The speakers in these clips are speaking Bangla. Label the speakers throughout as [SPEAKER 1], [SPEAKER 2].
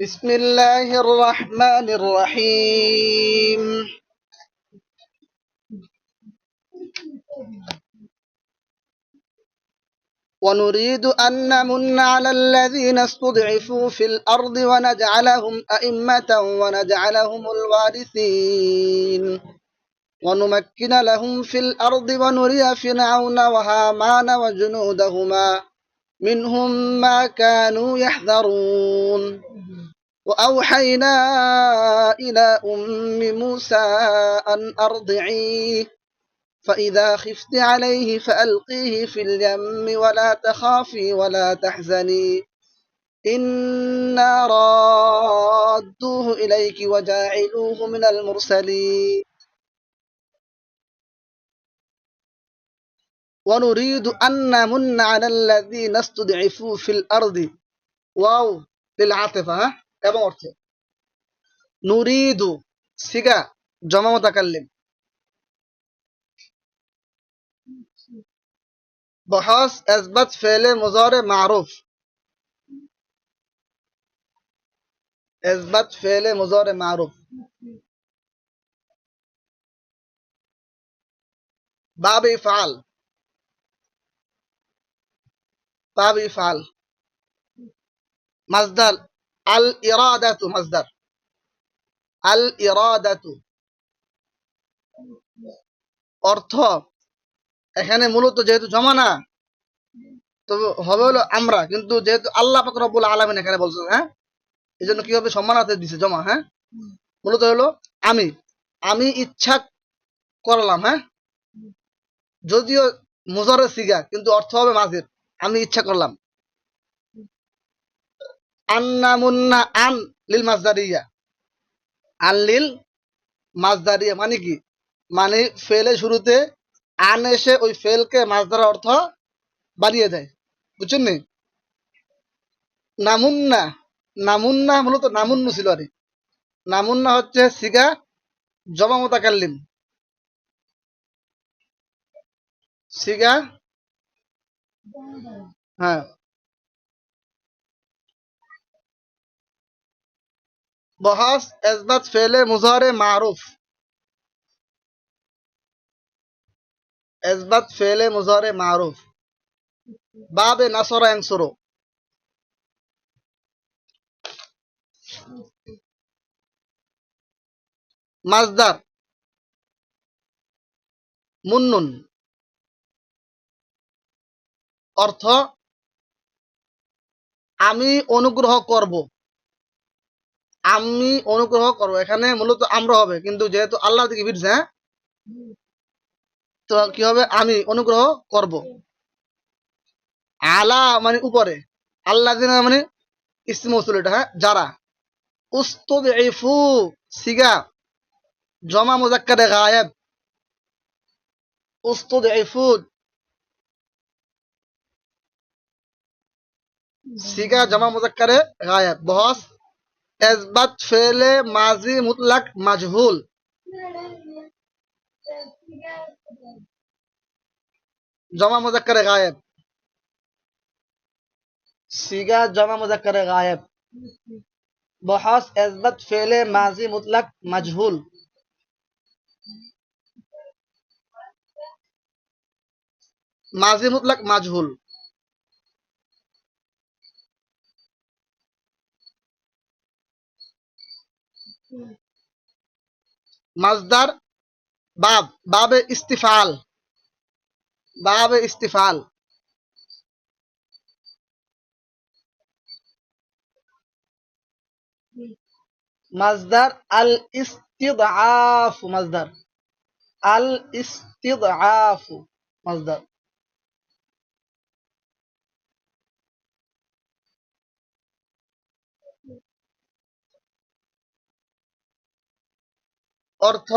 [SPEAKER 1] بسم الله الرحمن الرحيم. ونريد أن نمن على الذين استضعفوا في الأرض ونجعلهم أئمة ونجعلهم الوارثين. ونمكن لهم في الأرض ونري فرعون وهامان وجنودهما. منهم ما كانوا يحذرون. وأوحينا إلى أم موسى أن أرضعيه فإذا خفت عليه فألقيه في اليم ولا تخافي ولا تحزني. إنا رادوه إليك وجاعلوه من المرسلين. ونريد أن نمن على الذين استضعفوا في الأرض واو للعاطفة ها এবং অর্থে নুরিদু সিগা জমা মোতাকাল্লিম بحث اثبت فعل مضارع معروف اثبت فعل مضارع معروف باب افعال ভাব ইফাল মাজদার আল ইরাদাতু মাজদার আল ইরাদাতু। অর্থ, এখানে মূলত যেহেতু জমানা, তো হবে হলো আমরা, কিন্তু যেহেতু আল্লাহ পাক রব্বুল আলামিন এখানে বলছেন হ্যাঁ? এই জন্য কি হবে সম্মানার্থে দিছে জমা হ্যাঁ? মূলত হলো আমি আমি ইচ্ছা করলাম হ্যাঁ? যদিও মুজারের সিগা, কিন্তু অর্থ হবে মাঝের আমি ইচ্ছা করলাম। আন্না মুন্না আন লিল মাজদারিয়া আন লিল মাজদারিয়া মানে কি? মানে ফেলে শুরুতে আন এসে ওই ফেলকে মাজদার অর্থ বাড়িয়ে দেয়। বুঝছেন নি? নামুন্না নামুন্না মূলত নামুন্নু ছিল আরে নামুন্না হচ্ছে সিগা জমা মোতাকাল্লিম। সিগা হ্যাঁ। বহাস এসবাত ফেলে মুজহারে মারুফ। এসবাত ফেলে মুজহারে মারুফ। বাবে নাসরা ইয়ানসুরু মাজদার। মুন্নুন। অর্থ আমি অনুগ্রহ করব। আমি অনুগ্রহ করব। এখানে মূলত আমরা হবে, কিন্তু যেহেতু আল্লাহ থেকে ফিরছে হ্যাঁ? তো কি হবে? আমি অনুগ্রহ করব। আলা মানে উপরে। আল্লাহ দিন মানে ইসমে উসুল এটা হ্যাঁ? যারা? উস্তুদইফু সিগা, জমা মুজাক্কারে গায়েব। উস্তুদইফু সিগা জমা মুজাক্কারে গায়েব বহস এসবাত ফেলে মাজি মুতলাক মাজহুল জমা মুজাক্কারে গায়েব সিগা জমা মুজাক্কারে গায়েব বহস এসবাত ফেলে মাজি মুতলাক মাজহুল মাজি মুতলাক মাজহুল মাজদার বাব বাবে ইস্তিফাল বাবে ইস্তিফাল। মাজদার আল ইস্তিদআফ মাজদার আল ইস্তিদআফ মাজদার অর্থ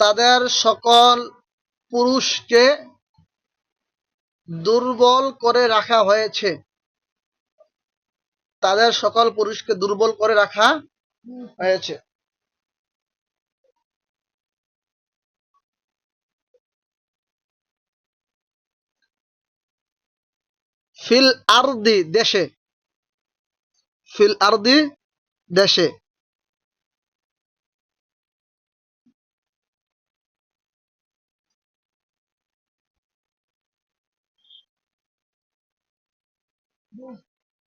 [SPEAKER 1] তাদের সকল পুরুষকে দুর্বল করে রাখা হয়েছে। তাদের সকল পুরুষকে দুর্বল করে রাখা হয়েছে। ফিল আরদি দেশে। ফিল আরদি দেশে।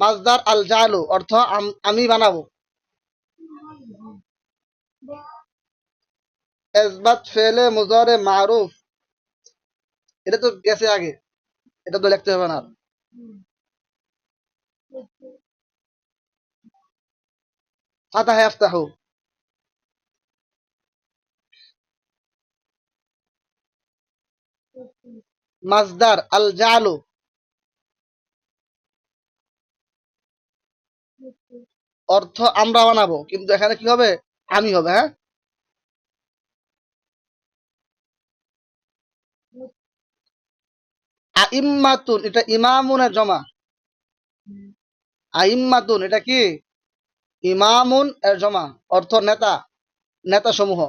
[SPEAKER 1] মাজদার আল জালু অর্থ আমি বানাবো। ইসবাত ফেলে মুজারে মারুফ। এটা তো গেছে আগে। এটা তো লিখতে হবে না মাজদার আল জালু অর্থ আমরা বানাবো, কিন্তু এখানে কি হবে? আমি হবে হ্যাঁ? আইম্মাতুন, এটা ইমামুনের জমা। আইম্মাতুন, এটা কি? ইমামুন এর জমা, অর্থ নেতা নেতা সমূহ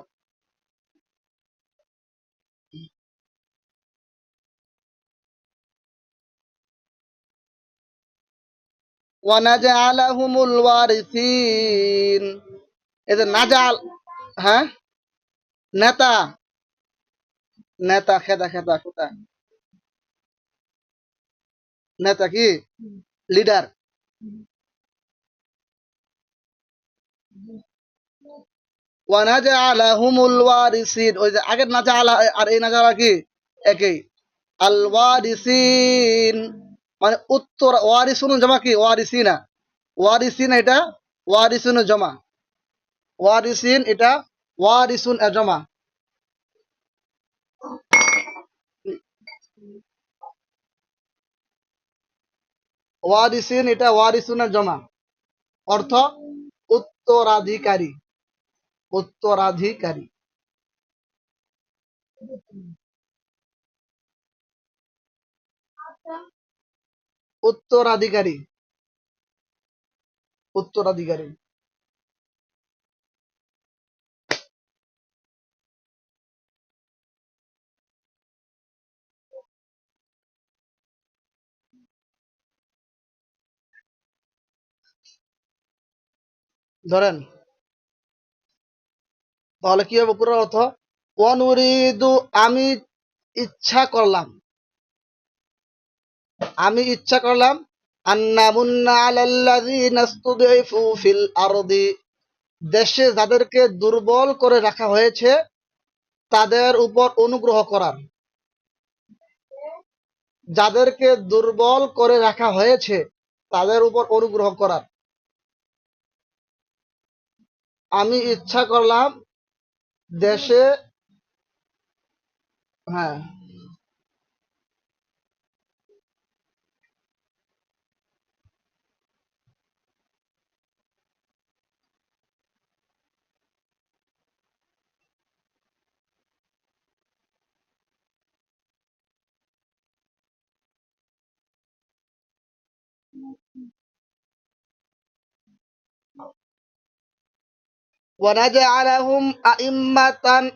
[SPEAKER 1] ওয়ানাজআলাহুমুল ওয়ারিসিন। যে নাজাল হ্যাঁ? নেতা। নেতা, খেতা খেতা খেতা। নেতা কি? লিডার। ওয়ানাজআলাহুমুল ওয়ারিসিন। ওই যে আগের নাজালা, আর এই নাজালা কি? একই। আল ওয়ারিসিন। মানে উত্তর ওয়ারিসুন জমা কি? ওয়ারিসিনা। ওয়ারিসিন এটা ওয়ারিসুন জমা। ওয়ারিসিন এটা ওয়ারিসুন জমা। ওয়ারিসিন এটা ওয়ারিসুনের জমা। অর্থ উত্তরাধিকারী। উত্তরাধিকারী। উত্তরাধিকারী। উত্তরাধিকারী। ধরেন তাহলে কি হবে পুরো অর্থ? অনুরিদু আমি ইচ্ছা করলাম। আমি ইচ্ছা করলাম দেশে যাদেরকে দুর্বল করে রাখা হয়েছে, তাদের উপর অনুগ্রহ করার। যাদেরকে দুর্বল করে রাখা হয়েছে, তাদের উপর অনুগ্রহ করার। আমি ইচ্ছা করলাম, দেশে হ্যাঁ।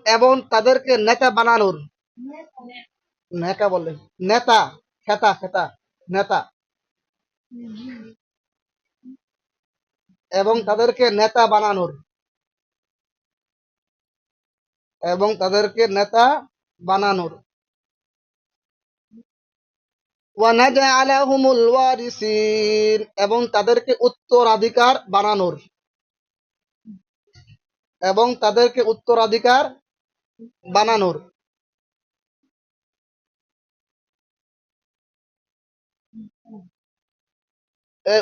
[SPEAKER 1] এবং তাদেরকে নেতা বানানোর। নেতা বলে। নেতা, খেতা খেতা, নেতা। এবং তাদেরকে নেতা বানানোর। এবং তাদেরকে নেতা বানানোর। ওয়ানাজআলাহুমুল ওয়ারিসিন, এবং তাদেরকে উত্তরাধিকার বানানোর। এবং তাদেরকে উত্তরাধিকার বানানোর।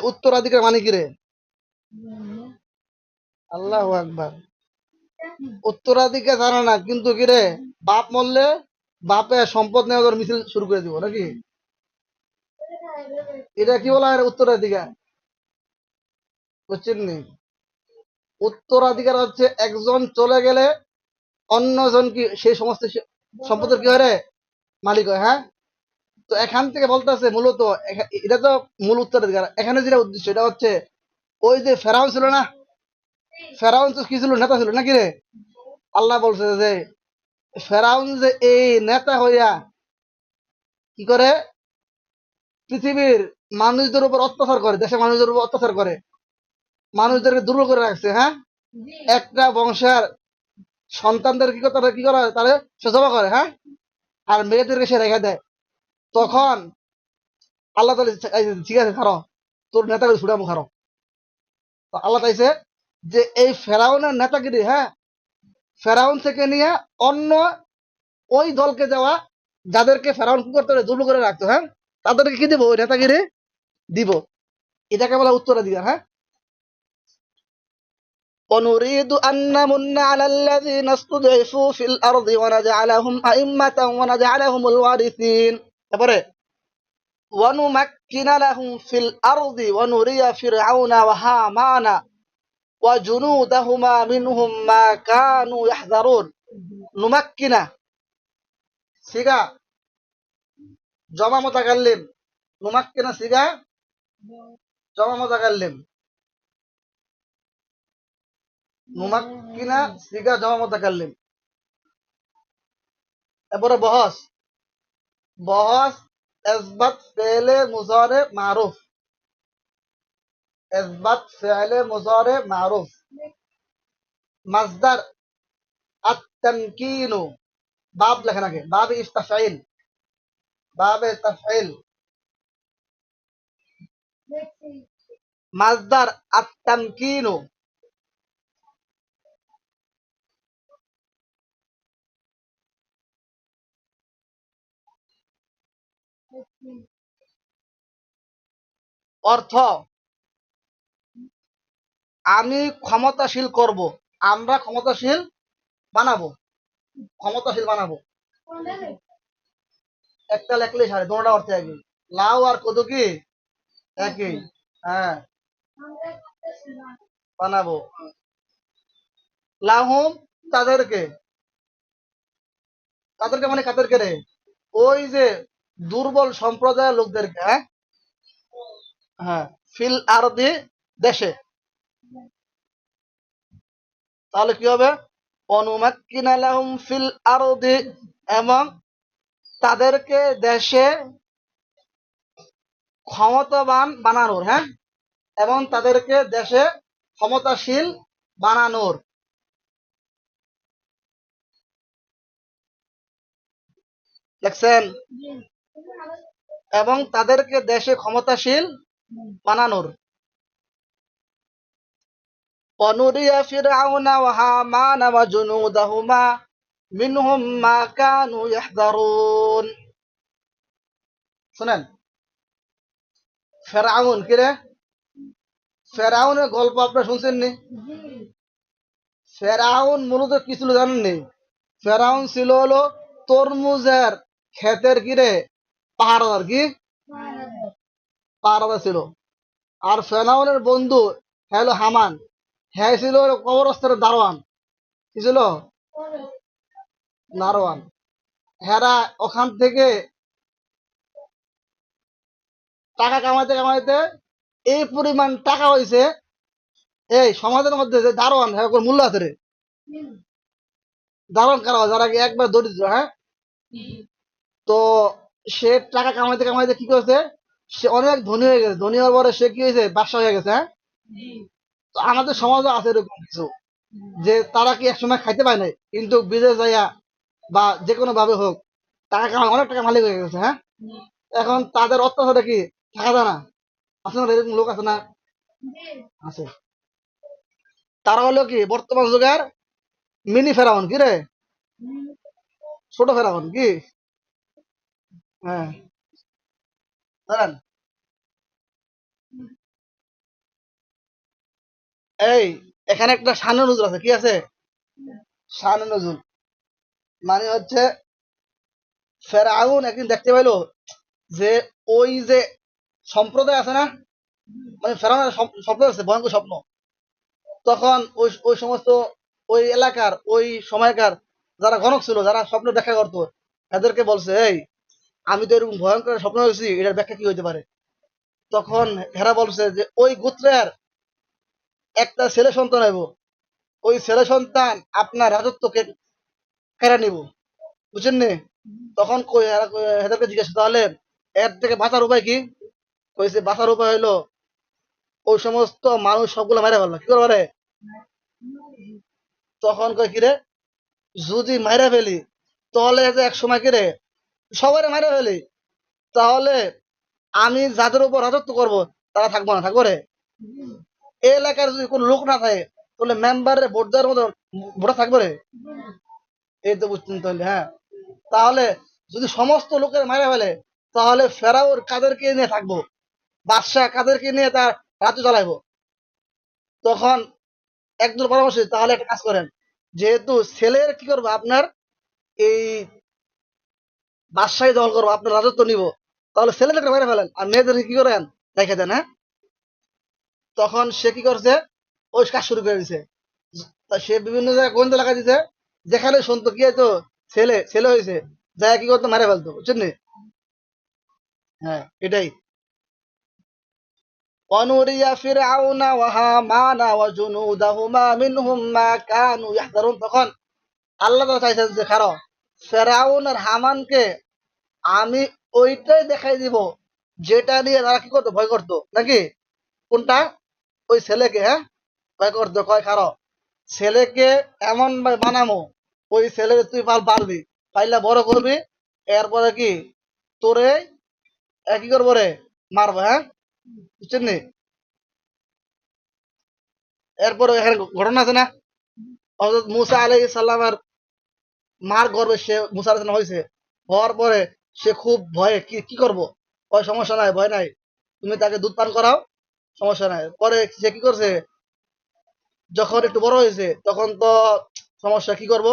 [SPEAKER 1] উত্তরাধিকার মানে কি রে? আল্লাহু আকবার। উত্তরাধিকার জানা না, কিন্তু কি রে? বাপ মরলে বাপে সম্পদ নেওয়ার মিছিল শুরু করে দিব, নাকি? এটা কি বলা উত্তরাধিকার? বুঝছেন উত্তরাধিকার হচ্ছে একজন চলে গেলে অন্যজন কি, সেই সমস্ত সম্পদের কি হয়? মালিক হয় হ্যাঁ? তো এখান থেকে বলতেছে মূলত এটা তো মূল উত্তরাধিকার। এখানে যেটা উদ্দেশ্য, এটা হচ্ছে ওই যে ফেরাউন ছিল না? ফেরাউন তো কি ছিল, নেতা ছিল নাকি রে? আল্লাহ বলছে যে, ফেরাউন যে এই নেতা হইয়া কি করে? পৃথিবীর মানুষদের উপর অত্যাচার করে, দেশের মানুষদের উপর অত্যাচার করে। মানুষদেরকে দুর্বল করে রাখছে হ্যাঁ? একটা বংশের সন্তানদের কি করে তারা কি করে? তারা সে করে হ্যাঁ? আর মেয়েদেরকে সে রেখে দেয়। তখন আল্লাহ তাহলে ঠিক আছে খারো। তোর নেতাকে ছুটামো খারো। তো আল্লাহ চাইছে যে এই ফেরাউনের নেতাগিরি হ্যাঁ? ফেরাউন থেকে নিয়ে অন্য ওই দলকে যাওয়া যাদেরকে ফেরাউন কি করতে হবে দুর্বল করে রাখতো হ্যাঁ? তাদেরকে কি দিব? ওই নেতাগিরি দিব। এটাকে বলা উত্তরাধিকার হ্যাঁ? ونريد أن نمن على الذين استضعفوا في الأرض ونجعلهم أئمة ونجعلهم الوارثين. ونمكن لهم في الأرض ونري فرعون وهامان وجنودهما منهم ما كانوا يحذرون. نمكن. سيغا. جمع متكلم نمكن سيغا. جمع متكلم নুমাক্কিনা সিগা জমা মোতাকাল্লিম এরপরে বহস। বহস, এসবাত ফেলে মুজারে মারুফ। এসবাত ফেলে মুজারে মারুফ। বাব লেখেন আগে। বাব ইস্তাফাইল। বাব ইস্তাফাইল। মাসদার অর্থ, আমি ক্ষমতাশীল করব, আমরা ক্ষমতাশীল বানাবো ক্ষমতাশীল বানাবো। একটা লেখলে সাড়ে দুটা অর্থ একই। লাউ আর কত কি? একই হ্যাঁ। বানাবো। লাহুম তাদেরকে তাদেরকে মানে কাদেরকে রে? ওই যে দুর্বল সম্প্রদায়ের লোকদেরকে হ্যাঁ? হ্যাঁ ফিল আরদি দেশে। তাহলে কি হবে? অনুমাক্কিনা লাহুম ফিল আরদি এবং তাদেরকে দেশে ক্ষমতাবান বানানোর হ্যাঁ? এবং তাদেরকে দেশে ক্ষমতাশীল বানানোর। দেখছেন? এবং তাদেরকে দেশে ক্ষমতাশীল বানানোর ونري فرعون وهامان وجنودهما منهم ما كانوا يحذرون শুনেন ফেরাউন কি রে ফেরাউনের গল্প আপনারা শুনছেন নি ফেরাউন মূলত কি ছিল জানেন নি ফেরাউন ছিল হলো তরমুজের ক্ষেতের কি রে পাহাড়াদার কি পাহাড়াদার ছিল। আর ফেরাউনের বন্ধু হ্যালো হামান। হ্যাঁ ছিল কবরস্থানের দারোয়ান। কি ছিল? দারোয়ান হেরা ওখান থেকে টাকা কামাইতে কামাইতে এই পরিমাণ টাকা হয়েছে এই সমাজের মধ্যে যে দারোয়ান হ্যাঁ মূল্য আছে রে? দারোয়ান কারা হয়? যারা একবার দরিদ্র হ্যাঁ? তো সে টাকা কামাইতে কামাইতে কি করছে? সে অনেক ধনী হয়ে গেছে। ধনী হওয়ার পরে সে কি হয়েছে? বাদশা হয়ে গেছে হ্যাঁ? তো আমাদের সমাজে আছে এরকম কিছু যে তারা কি একসময় খাইতে পায় নাই? কিন্তু বিদেশ যাইয়া বা যে কোনো ভাবে হোক টাকা অনেক টাকা মালিক হয়ে গেছে হ্যাঁ? এখন তাদের অত্যাচারে কি থাকা যায় না? আছে না এরকম লোক আছে না? আছে। তারা হলো কি বর্তমান যুগের মিনি ফেরাউন কি রে? ছোট ফেরাউন কি? হ্যাঁ। এই, এখানে একটা শানে নজরুল আছে, কি আছে? শানে নজরুল মানে হচ্ছে, ফেরাউন একদিন দেখতে পাইলো যে, ওই যে সম্প্রদায় আছে না? মানে ফেরাউনের স্বপ্ন আছে, ভয়ঙ্কর স্বপ্ন। তখন ওই ওই সমস্ত, ওই এলাকার, ওই সময়কার যারা গণক ছিল, যারা স্বপ্ন ব্যাখ্যা করতো, এদেরকে বলছে, এই, আমি তো এরকম ভয়ঙ্কর স্বপ্ন হয়েছি এটার ব্যাখ্যা কি হইতে পারে? তখন হেরা বলছে যে, ওই গোত্রের একটা ছেলে সন্তান হইব। ওই ছেলে সন্তান আপনার রাজত্বকে কেড়ে নিব। বুঝছেন নি? তখন হেরা কই- তাহলে এর থেকে বাঁচার উপায় কি? কইছে, বাঁচার উপায় হইল, ওই সমস্ত মানুষ সবগুলো মারা ফেলল। কি করবে? রে? তখন কই কিরে? যদি মাইরা ফেলি, তাহলে যে এক সময় কিরে? সবাই মাইরা ফেলি। তাহলে আমি যাদের উপর রাজত্ব করব, তারা থাকব না, থাকব রে? এলাকার যদি কোনো লোক না থাকে, তাহলে মেম্বারের ভোট দেওয়ার মতো ভোটার থাকবে রে। এই তো বুঝতেন তাহলে হ্যাঁ। তাহলে যদি সমস্ত লোকের মারা ফেলে, তাহলে ফেরাওর কাদেরকে নিয়ে থাকব? বাদশাহ কাদেরকে নিয়ে তার রাজ্য চালাইবো? তখন একদল পরামর্শ, তাহলে একটা কাজ করেন। যেহেতু ছেলের কি করব আপনার? এই বাদশাহী দল করব, আপনার রাজত্ব নিব। তাহলে ছেলেদেরকে মেরে ফেলেন, আর মেয়েদেরকে কি করেন? দেখে দেন হ্যাঁ? তখন সে কি করছে ওই কাজ শুরু করে দিছে তা সে বিভিন্ন জায়গায় গোয়েন্দা লাগা দিছে যেখানে শুনতো কি হয়তো ছেলে ছেলে হয়েছে যায় কি করতো মারে ফেলতো বুঝছেন নি? হ্যাঁ এটাই ونري فرعون وهامان وجنودهما منهم ما كانوا يحذرون তখন আল্লাহ তাআলা চাইছেন যে খারো ফেরাউন আর হামানকে আমি ওইটাই দেখাই দিব যেটা নিয়ে তারা কি করতো ভয় করতো নাকি কোনটা ওই ছেলেকে হ্যাঁ? ভয় করতো কয় খারো। ছেলেকে এমন বানামো, ওই ছেলেকে তুই পাল পারবি। পাইলে বড় করবি, এরপরে কি? তোরে এ কি করব রে, মারবো হ্যাঁ? বুঝছেন এরপরে এখানে ঘটনা আছে না? হযরত মুসা আলাইহিস সালামের মার গর্বে সে মুসা সালাম হয়েছে হওয়ার পরে সে খুব ভয়ে, কি কি করব? ওই সমস্যা নাই, ভয় নাই। তুমি তাকে দুধ পান করাও। সমস্যা নাই। পরে সে কি করছে? যখন একটু বড় হয়েছে, তখন তো সমস্যা, কি করব?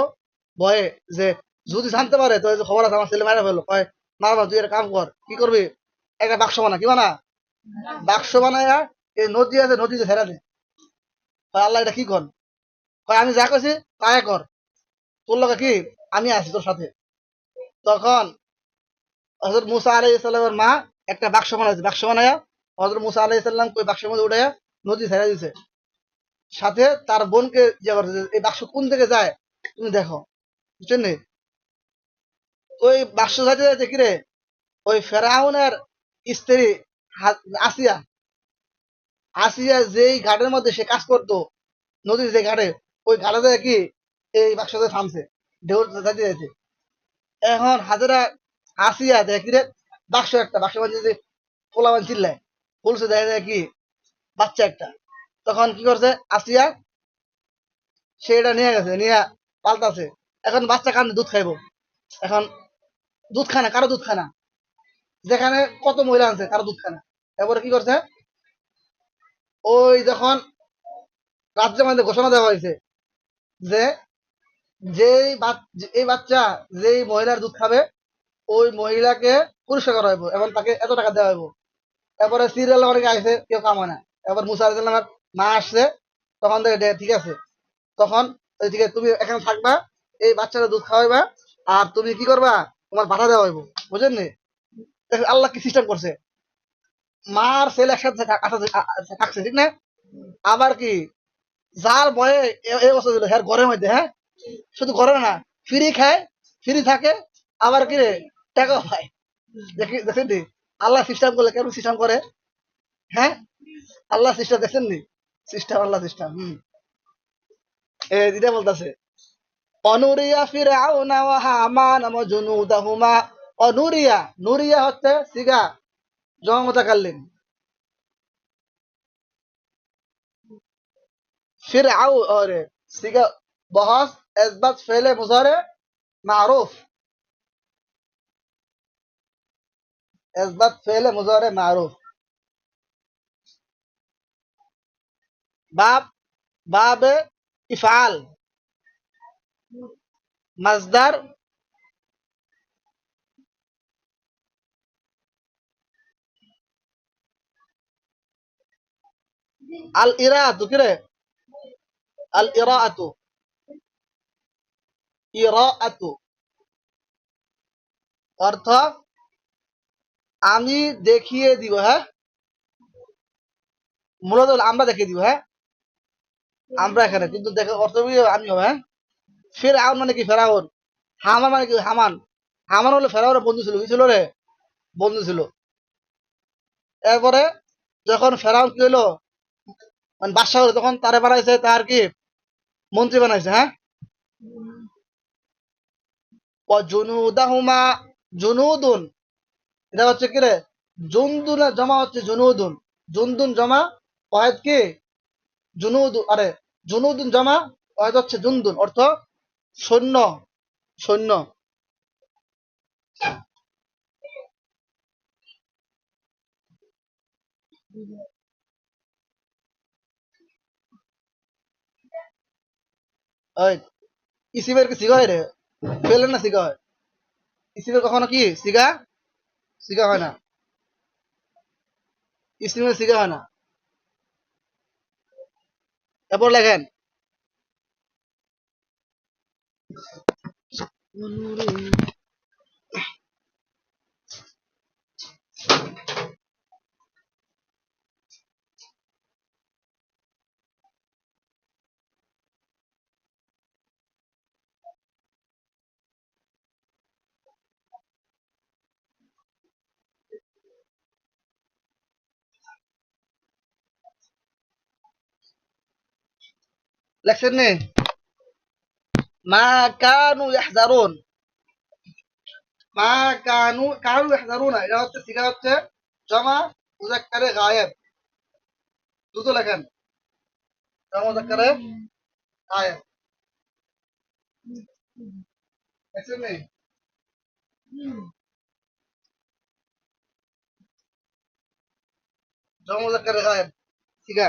[SPEAKER 1] ভয়ে যে যদি জানতে পারে, তো খবর আছে, আমার ছেলে মারা ফেলো কয় মারবা তুই একটা কাম কর, কি করবি? একটা বাক্স বানা। কি বানা? বাক্স বানায়া এই নদী আছে, নদীতে ছেড়ে দে। আল্লাহ, এটা কি কর? কয়, আমি যা করছি তাই কর। তোর লগে কি? আমি আছি তোর সাথে। তখন হজরত মুসা আলাই ইসলামের মা একটা বাক্স বানাইছে। বাক্স বানায়া হজরত মুসা আলাই ইসলাম ওই বাক্সের মধ্যে উঠাইয়া নদী ছেড়ে দিছে। সাথে তার বোনকে যে করছে এই বাক্স কোন দিকে যায়? তুমি দেখো বুঝছেন ওই বাক্স যাইতে যাইতে কিরে ওই ফেরাউনের স্ত্রী আসিয়া আসিয়া যেই ঘাটের মধ্যে সে কাজ করতো, নদীর যে ঘাটে, ওই ঘাটে কি এই বাক্সতে থামছে ঢেউ যাইতে যাইতে। এখন হাজারা আসিয়া দেখি রে, বাক্স একটা বাক্স মধ্যে যে পোলাবান চিল্লায়। বলছে দেখা যায় কি, বাচ্চা একটা। তখন কি করছে আসিয়া সে এটা নিয়ে গেছে, নিয়ে পাল্টাছে। এখন বাচ্চা কান্দে, দুধ খাইবো। এখন দুধ খানা কারও দুধ খানা যেখানে কত মহিলা আছে কারও দুধ খানা এরপরে কি করছে, ওই যখন রাজ্যের মধ্যে ঘোষণা দেওয়া হয়েছে যে, যেই এই বাচ্চা, যেই মহিলার দুধ খাবে, ওই মহিলাকে পুরস্কার করা হইব এবং তাকে এত টাকা দেওয়া হইব। তারপরে সিরিয়াল অনেকে আসে কেউ কাম না। এবার মুসা আলাইসাল্লামের মা আসছে তখন থেকে দে, ঠিক আছে তখন ঠিক আছে তুমি এখানে থাকবা এই বাচ্চাটা দুধ খাওয়াইবা আর তুমি কি করবা তোমার বাধা দেওয়া হইব বুঝলেন আল্লাহ কি সিস্টেম করছে। মার ছেলে একসাথে থাকা- আসা- আ- আ- থাকছে ঠিক না? আবার কি যার বয়ে এই বছর দিল হ্যাঁ ঘরের মধ্যে হ্যাঁ? শুধু ঘরে না ফ্রি খায় ফ্রি থাকে আবার কি রে টাকাও পায়। দেখি দেখেন আল্লাহ সিস্টেম করলে কেমন সিস্টেম করে? হ্যাঁ? আল্লাহ সিস্টেম দেখছেন নি সিস্টেম, আল্লাহ সিস্টেম, হম। এ, দিদা বলতেছে, অনুরিয়া ওয়া জুনুদাহুমা। অনুরিয়া, নুরিয়া হচ্ছে সিগা সিগা, বহস ফেলে মুজারে মারুফ। اثبات فعل مضارع معروف. باب باب إفعال. مصدر. الإراءة كده. الإراءة. إراءة. অর্থ আমি দেখিয়ে দিব হ্যাঁ? মূলত আমরা দেখিয়ে দিব হ্যাঁ? আমরা এখানে, কিন্তু দেখে, অর্থ আমি হবে হ্যাঁ? ফের আউন মানে কি ফেরাউন? হামান মানে কি হামান? হামান হলো ফেরাউনের বন্ধু ছিল, কি ছিল রে? বন্ধু ছিল। এরপরে যখন ফেরাউন কি হলো? মানে বাদশাহ হলো, তখন তারে বানাইছে, তার কি? মন্ত্রী বানাইছে হ্যাঁ? জুনুদাহুমা, জুনুদুন। এটা হচ্ছে কি রে? জুনদুন জমা হচ্ছে জুনুদুন। জুনদুন জমা ওয়াহেদ কি? জুনুদ আরে, জুনুদুন জমা ওয়াহেদ হচ্ছে জুনদুন। অর্থ সৈন্য সৈন্য ওই ইসিমের কি সিগা হয় রে? ফেলেন না সিগা হয় ইসিমের কখনো কি? সিগা? সিগা হয় না ইসিমের সিগা হয় না এরপর লেখেন লেখছেন নে মা কানু ইয়াহজারুন মা কানু কানু ইয়াহজারুন এটা হচ্ছে সিগা হচ্ছে জমা মুজাক্কারে গায়েব দুটো লেখেন জমা মুজাক্কারে গায়েব লেখছেন নে জমা মুজাক্কারে গায়েব সিগা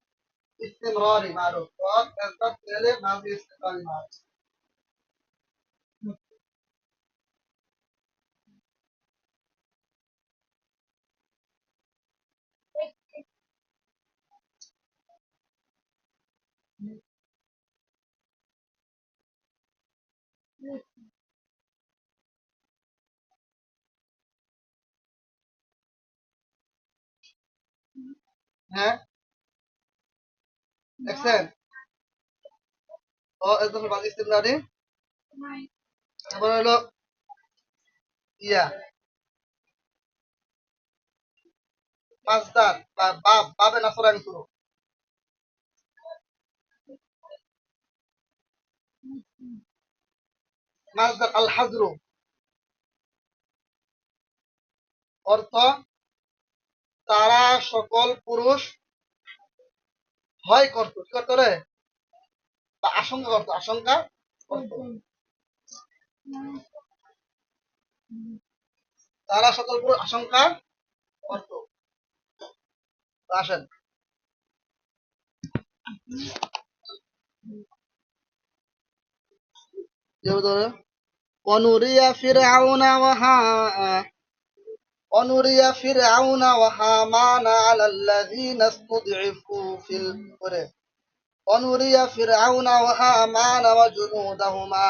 [SPEAKER 1] माजी इस्तेमारी मारूफ बहुत अजमत फैले माजी इस्तेमारी मारूफ হ্যাঁ দেখছেন ও একদম বাজি ইস্তেমারি তারপর হলো, ইয়া। মাসদার বা বাবে নাসরানি শুরু। মাসদার আল হাজরু। অর্থ, তারা সকল পুরুষ ভয় করত কি করতো রে বা আশঙ্কা করত আশঙ্কা করত তারা সকল পুরুষ আশঙ্কা করত তো আসেন ونري فرعون وها ونري فرعون وهامان على الذين استضعفوا في القرى ونري فرعون وهامان وجنودهما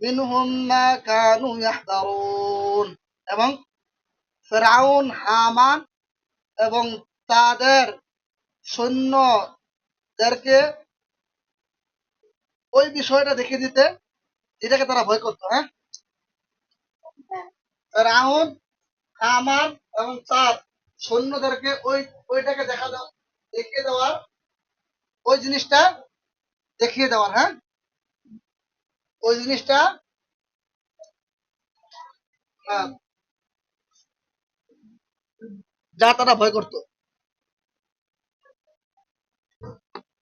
[SPEAKER 1] منهم ما كانوا يحذرون এবং ফেরাউন হামান এবং তাদের সৈন্যদেরকে ওই বিষয়টা দেখে দিতে যেটাকে তারা ভয় করতো হ্যাঁ ফেরাউন হামান এবং তার সৈন্যদেরকে ওই ওইটাকে দেখা দাও দেখিয়ে দেওয়ার ওই জিনিসটা দেখিয়ে দেওয়ার হ্যাঁ? ওই জিনিসটা হ্যাঁ, যা তারা ভয় করতো।